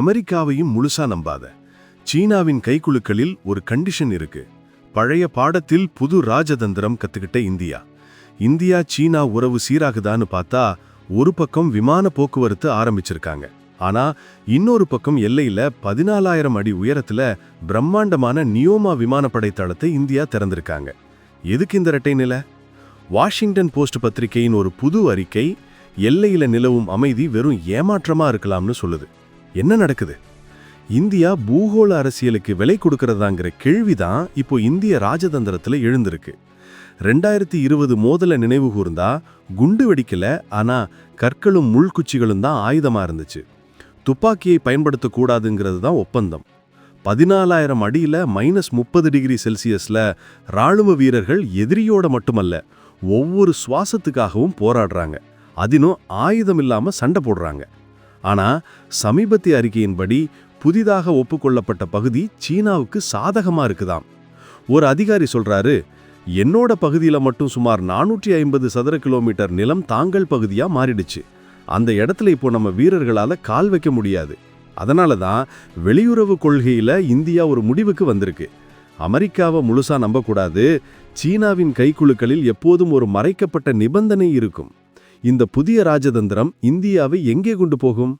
அமெரிக்காவையும் முழுசா நம்பாத. சீனாவின் கைக்குழுக்களில் ஒரு கண்டிஷன் இருக்கு. பழைய பாடத்தில் புது ராஜதந்திரம் கத்துக்கிட்ட இந்தியா. இந்தியா சீனா உறவு சீராகுதான்னு பார்த்தா ஒரு பக்கம் விமான போக்குவரத்து ஆரம்பிச்சிருக்காங்க. ஆனா இன்னொரு பக்கம் எல்லையில பதினாலாயிரம் அடி உயரத்துல பிரம்மாண்டமான நியோமா விமானப்படை தளத்தை இந்தியா திறந்திருக்காங்க. எதுக்கு இந்த இரட்டை நிலை? வாஷிங்டன் போஸ்ட் பத்திரிகையின் ஒரு புது அறிக்கை எல்லையில நிலவும் அமைதி வெறும் ஏமாற்றமா இருக்கலாம்னு சொல்லுது. என்ன நடக்குது? இந்தியா பூகோள அரசியலுக்கு விலை கொடுக்கறதாங்கிற கேள்விதான் இப்போ இந்திய ராஜதந்திரத்தில் எழுந்திருக்கு. ரெண்டாயிரத்தி இருபது மோதல நினைவு கூர்ந்தா குண்டு வெடிக்கல ஆனா கற்களும் முள்குச்சிகளும் தான் ஆயுதமா இருந்துச்சு. துப்பாக்கியை பயன்படுத்தக்கூடாதுங்கிறது தான் ஒப்பந்தம். பதினாலாயிரம் அடியில் மைனஸ் முப்பது டிகிரி செல்சியஸில் ராணுவ வீரர்கள் எதிரியோட மட்டுமல்ல ஒவ்வொரு சுவாசத்துக்காகவும் போராடுறாங்க. அதினும் ஆயுதம் இல்லாமல் சண்டை போடுறாங்க. ஆனால் சமீபத்திய அறிக்கையின்படி புதிதாக ஒப்புக்கொள்ளப்பட்ட பகுதி சீனாவுக்கு சாதகமாக இருக்குதாம். ஒரு அதிகாரி சொல்கிறாரு என்னோட பகுதியில் மட்டும் சுமார் நானூற்றி ஐம்பது சதுர கிலோமீட்டர் நிலம் தாங்கள் பகுதியாக மாறிடுச்சு. அந்த இடத்துல இப்போ நம்ம வீரர்களால் கால் வைக்க முடியாது. அதனால தான் வெளியுறவு கொள்கையில் இந்தியா ஒரு முடிவுக்கு வந்திருக்கு. அமெரிக்காவை முழுசா நம்பக்கூடாது. சீனாவின் கைக்குழுக்களில் எப்போதும் ஒரு மறைக்கப்பட்ட நிபந்தனை இருக்கும். இந்த புதிய ராஜதந்திரம் இந்தியாவை எங்கே கொண்டு போகும்?